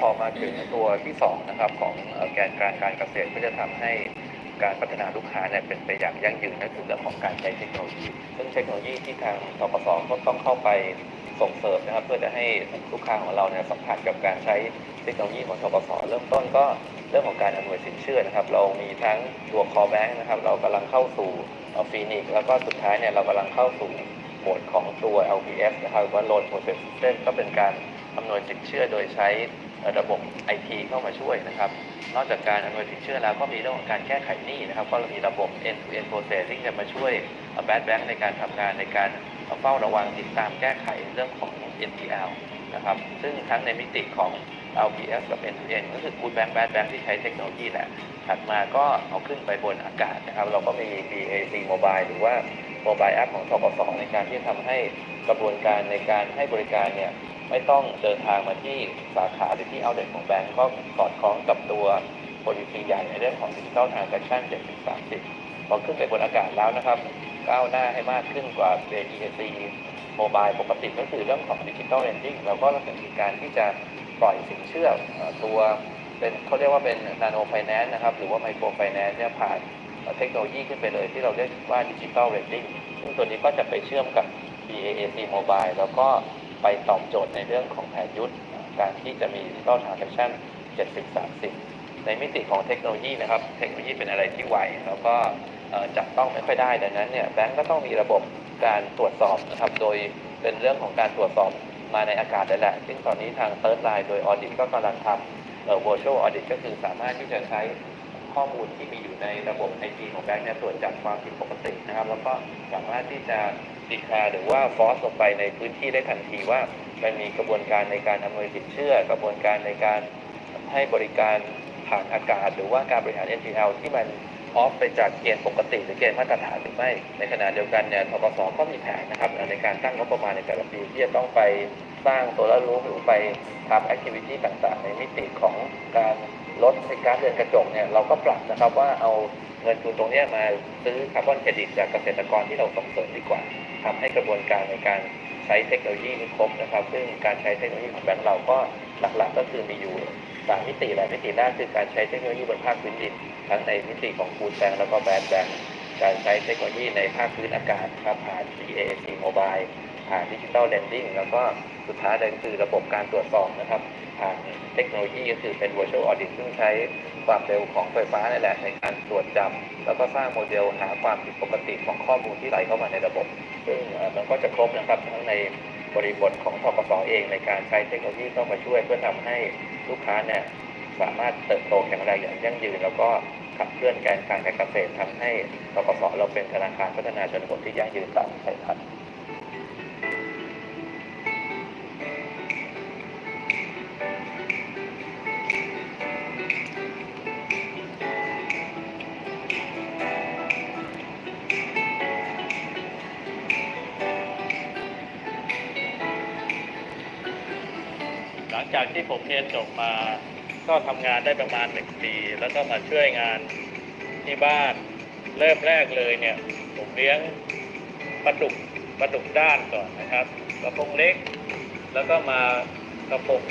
พอมาถึงตัวที่สองนะครับของแกนกลางการเกษตรก็จะทำให้การพัฒนาลูกค้าเนี่ยเป็นไปอย่างยั่งยืนนั่นคือเรื่องของการใช้เทคโนโลยี ซึ่งเทคโนโลยีที่ทางทกสก็ต้องเข้าไปส่งเสริมนะครับ เพื่อจะให้ลูกค้าของเราเนี่ยสัมผัสกับการใช้เทคโนโลยีของทกสเริ่มต้นก็เรื่องของการอำนวยสินเชื่อนะครับ เรามีทั้งตัว call bank นะครับ เรากำลังเข้าสู่ฟีนิกแล้วก็สุดท้ายเนี่ยเรากำลังเข้าสู่โหมดของตัว LPS นะครับหรือว่า Loan Process System ก็เป็นการอำนวยสินเชื่อโดยใช้ ระบบ IT เข้ามาช่วยนะครับ นอกจากการอำนวยสินเชื่อแล้วก็มีเรื่องของการแก้ไขหนี้นะครับ ก็มีระบบ end to end process ที่จะมาช่วยแบดแบงค์ในการทำงานในการเฝ้าระวังติดตามแก้ไขเรื่องของ NPL นะครับ ซึ่งทั้งในมิติของ LPS กับ end to end ก็คือ good bank bad bank ที่ใช้เทคโนโลยีแหละ ถัดมาก็เอาขึ้นไปบนอากาศนะครับ เราก็มี BAC Mobile หรือว่า Mobile App ของทกสในการที่ทำให้กระบวนการในการให้บริการเนี่ย ไม่ต้องเดินทางมาที่สาขาหรือที่เอาเด็กของแบงก์ก็สอดคล้องกับตัว policy ใหญ่ในเรื่องของ Digital Transaction 7030พอขึ้นไปบนอากาศแล้วนะครับ ก้าวหน้าให้มากขึ้นกว่า BAC Mobile ปกติก็คือเรื่องของ Digital Lending เราก็มีการที่จะปล่อยสินเชื่อตัวเป็นเขาเรียกว่าเป็น Nano Finance นะครับ หรือว่า Micro Finance เนี่ยผ่านเทคโนโลยีขึ้นไปเลยที่เราเรียกว่า Digital Lending ซึ่งตัวนี้ก็จะไปเชื่อมกับ B A A C Mobile แล้วก็ ไปตอบโจทย์ในเรื่องของแผนยุทธการที่จะมี Digital Transaction 70-30 ในมิติของเทคโนโลยีนะครับ เทคโนโลยีเป็นอะไรที่ไวแล้วก็จับต้องไม่ค่อยได้ดังนั้นเนี่ยแบงก์ก็ต้องมีระบบการตรวจสอบนะครับโดยเป็นเรื่องของการตรวจสอบมาในอากาศได้แหละ ซึ่งตอนนี้ทาง Third Line โดย Audit ก็กำลังทำเอ่อ virtual audit ก็คือสามารถที่จะใช้ข้อมูลที่มีอยู่ในระบบ IT ของแบงก์เนี่ยตรวจจับความผิดปกตินะครับ แล้วก็สามารถที่จะ ดีคาหรือว่าฟอสลงไปในพื้นที่ได้ทันทีว่ามันมีกระบวนการในการอำนวยสินเชื่อ กระบวนการในการให้บริการผ่านอากาศ หรือว่าการบริหาร NPL ที่มันออฟไปจากเกณฑ์ปกติหรือเกณฑ์มาตรฐานหรือไม่ ในขณะเดียวกันเนี่ยทกสก็มีแผนนะครับในการตั้งงบประมาณในแต่ละปีที่จะต้องไปสร้างโซลาร์รูฟหรือไปทำแอคทิวิตี้ต่างๆ ในมิติของการ ลดในการเรือนกระจกเนี่ยเราก็ปรับนะครับว่าเอาเงินทุนตรงนี้มาซื้อคาร์บอนเครดิตจากเกษตรกรที่เราส่งเสริมดีกว่าทำให้กระบวนการในการใช้เทคโนโลยีนี้ครบนะครับ ซึ่งการใช้เทคโนโลยีของแบงก์เราก็หลักๆ ก็คือมีอยู่สามมิติแหละมิติแรกคือการใช้เทคโนโลยีบนภาคพื้นดินทั้งในมิติของฟูดแบงแล้วก็แบดแบงการใช้เทคโนโลยีในภาคพื้นอากาศครับผ่าน BAC Mobile ผ่านดิจิ t a ล Lending แล้วก็สุดท้ายเลยคือระบบการตรวจสอบนะครับผ่านเทคโนโลยีก็คือเป็น Virtual Audit ซึ่งใช้ความเร็วของไฟฟ้านั่นแหละในการตรวจจับ แล้วก็สร้างโมเดลหาความผิดปกติของข้อมูลที่ไหลเข้ามาในระบบ ซึ่งมันก็จะครบนะครับทั้งในบริบทของทกสเองในการใช้เทคโนโลยีเข้ามาช่วยเพื่อทำให้ลูกค้าเนี่ยสามารถเติบโตแข็งแรงอย่างยั่งยืน แล้วก็ขับเคลื่อนการการเกษตรทำให้ทกสเราเป็นธนาคารพัฒนาชนบทที่ยั่งยืนตามสายพับ หลังจากที่ผมเรียนจบมา ก็ทำงานได้ประมาณหนึ่งปี แล้วก็มาช่วยงานที่บ้าน เริ่มแรกเลยเนี่ย ผมเลี้ยงปลาดุกปลาดุกด้านก่อนนะครับกระพงเล็ก แล้วก็มากระพง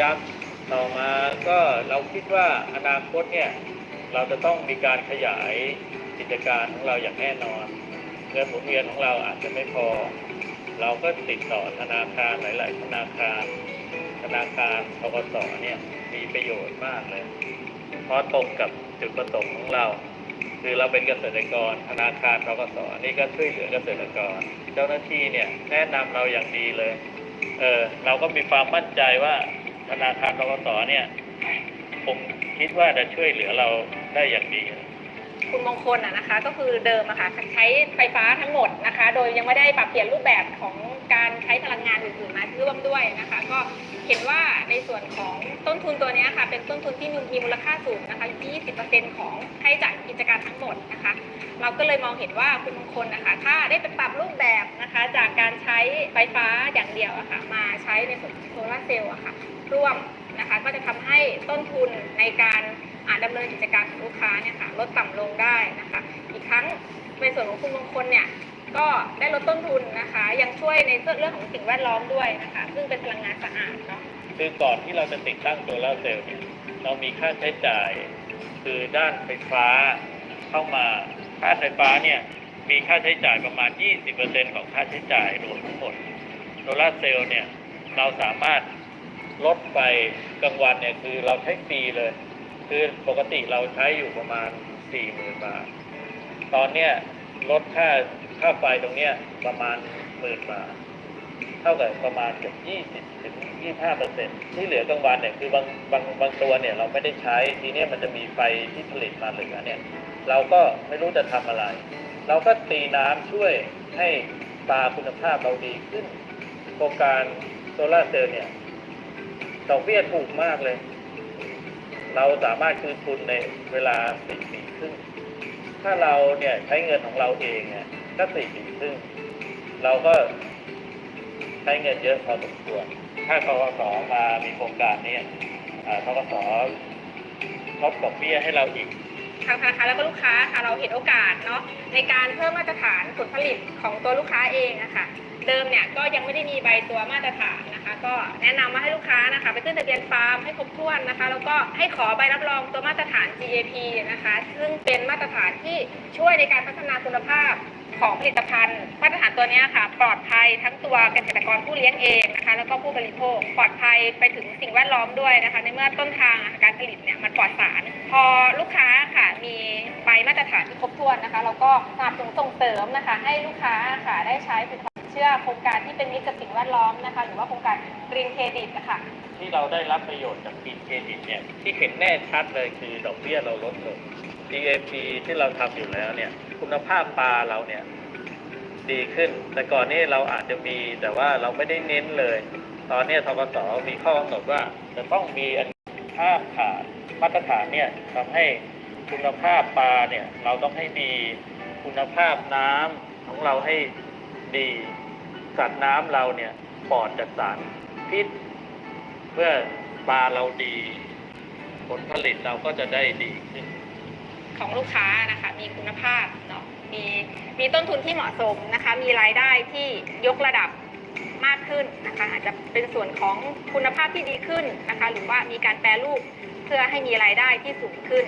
ยักษ์ต่อมาก็เราคิดว่าอนาคตเนี่ย เราจะต้องมีการขยายกิจการของเราอย่างแน่นอนเงินหมุนเวียนของเราอาจจะไม่พอ เราก็ติดต่อธนาคารหลาย ๆ ธนาคาร นาคารทกสเนี่ยมีประโยชน์มากเลย เพราะตรงกับจุดประสงค์ของเรา คือเราเป็นเกษตรกรธนาคารทกสนี่ก็ช่วยเหลือเกษตรกร เจ้าหน้าที่เนี่ยแนะนำเราอย่างดีเลย เออเราก็มีความมั่นใจว่าธนาคารทกสเนี่ยคงคิดว่าจะช่วยเหลือเราได้อย่างดีคุณมงคลอะนะคะ ก็คือเดิมอะค่ะใช้ไฟฟ้าทั้งหมดนะคะ โดยยังไม่ได้ปรับเปลี่ยนรูปแบบของ การใช้พลังงานอื่นๆมาร่วมด้วยนะคะ ก็เห็นว่าในส่วนของต้นทุนตัวนี้ค่ะ เป็นต้นทุนที่มีมูลค่าสูงนะคะอยู่ที่ 20%ของค่าใช้จ่ายกิจการทั้งหมดนะคะ เราก็เลยมองเห็นว่าคุณมงคลนะคะ ถ้าได้ไปปรับรูปแบบนะคะ จากการใช้ไฟฟ้าอย่างเดียวอะค่ะ มาใช้ในส่วนโซลาร์เซลล์อะค่ะร่วมนะคะก็จะทำให้ต้นทุนในการอ่าดำเนินกิจการของลูกค้าเนี่ยค่ะลดต่ำลงได้นะคะ อีกทั้งในส่วนของคุณมงคลเนี่ย ก็ได้ลดต้นทุนนะคะ ยังช่วยในเรื่องของสิ่งแวดล้อมด้วยนะคะ ซึ่งเป็นพลังงานสะอาดเนาะคือก่อนที่เราจะติดตั้งโซลาร์เซลล์เนี่ยเรามีค่าใช้จ่าย คือด้านไฟฟ้าเข้ามาค่าไฟฟ้าเนี่ยมีค่าใช้จ่ายประมาณ 20%ของค่าใช้จ่ายรวมทั้งหมดโซลาร์เซลล์เนี่ยเราสามารถลดไปกลางวันเนี่ยคือเราใช้ฟรีเลย คือปกติเราใช้อยู่ประมาณ 40,000 บาท ตอนเนี้ย ลดค่าค่าไฟตรงเนี้ยประมาณหมื่นบาทเท่ากับประมาณเกือบ20ถึง25เปอร์เซ็นที่เหลือกลางวันเนี่ยคือบางบางบางตัวเนี่ยเราไม่ได้ใช้ทีเนี้ยมันจะมีไฟที่ผลิตมาเหลือเนี่ย เราก็ไม่รู้จะทำอะไร เราก็ตีน้ำช่วยให้ปลาคุณภาพเราดีขึ้นโครงการโซลาเซลล์เนี่ยดอกเบี้ยถูกมากเลย เราสามารถคืนทุนในเวลาสี่ปีครึ่ง ถ้าเราเนี่ยใช้เงินของเราเองเนี่ยก็สี่ปีซึ่ง เราก็ใช้เงินเยอะพอสมควร ถ้าทกสมามีโครงการเนี้อ่าทกสลดดอกเบี้ยให้เราอีก ทางธนาคารแล้วก็ลูกค้าค่ะเราเห็นโอกาสเนาะในการเพิ่มมาตรฐานผลผลิตของตัวลูกค้าเองนะคะเดิมเนี่ยก็ยังไม่ได้มีใบตัวมาตรฐานนะคะ ก็แนะนำมาให้ลูกค้านะคะ ไปขึ้นทะเบียนฟาร์มให้ครบถ้วนนะคะ แล้วก็ให้ขอใบรับรองตัวมาตรฐาน GAP นะคะ ซึ่งเป็นมาตรฐานที่ช่วยในการพัฒนาคุณภาพ ของผลิตภัณฑ์ มาตรฐานตัวนี้ค่ะ ปลอดภัยทั้งตัวเกษตรกรผู้เลี้ยงเองนะคะ แล้วก็ผู้บริโภคปลอดภัยไปถึงสิ่งแวดล้อมด้วยนะคะ ในเมื่อต้นทางการผลิตเนี่ยมันปลอดสาร พอลูกค้าค่ะมีใบมาตรฐานที่ครบถ้วนนะคะเราก็สนับสนุนส่งเสริมนะคะ ให้ลูกค้าค่ะได้ใช้ผลิตภัณฑ์เชื่อโครงการที่เป็นมิตรกับสิ่งแวดล้อมนะคะ หรือว่าโครงการกรีนเครดิตนะคะที่เราได้รับประโยชน์จากกินเครดิตเนี่ยที่เห็นแน่ชัดเลยคือดอกเบี้ยเราลดลง DAP ที่เราทำอยู่แล้วเนี่ยคุณภาพปลาเราเนี่ยดีขึ้น แต่ก่อนนี้เราอาจจะมีแต่ว่าเราไม่ได้เน้นเลย ตอนนี้ทกสมีข้อกำหนดว่าจะต้องมีอันห้ามขาดมาตรฐานเนี่ยทำให้คุณภาพปลาเนี่ยเราต้องให้ดีคุณภาพน้ำของเราให้ดีสัตว์น้ำเราเนี่ยปลอดจากสารพิษ เพื่อปลาเราดี ผลผลิตเราก็จะได้ดีขึ้น ของลูกค้านะคะ มีคุณภาพเนาะมีมีต้นทุนที่เหมาะสมนะคะ มีรายได้ที่ยกระดับมากขึ้นนะคะอาจจะเป็นส่วนของคุณภาพที่ดีขึ้นนะคะ หรือว่ามีการแปรรูปเพื่อให้มีรายได้ที่สูงขึ้น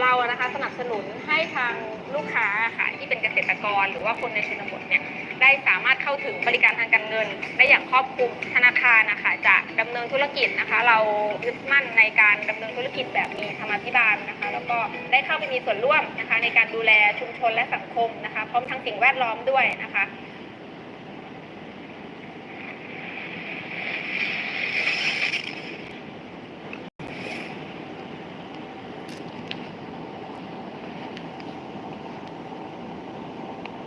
เรานะคะสนับสนุนให้ทางลูกค้าค่ะที่เป็นเกษตรกร หรือว่าคนในชนบทเนี่ยได้สามารถเข้าถึงบริการทางการเงิน ได้อย่างครอบคลุมธนาคารนะคะจะดำเนินธุรกิจนะคะ เรายึดมั่นในการดำเนินธุรกิจแบบมีธรรมาภิบาลนะคะ แล้วก็ได้เข้าไปมีส่วนร่วมนะคะในการดูแลชุมชนและสังคมนะคะ พร้อมทั้งสิ่งแวดล้อมด้วยนะคะ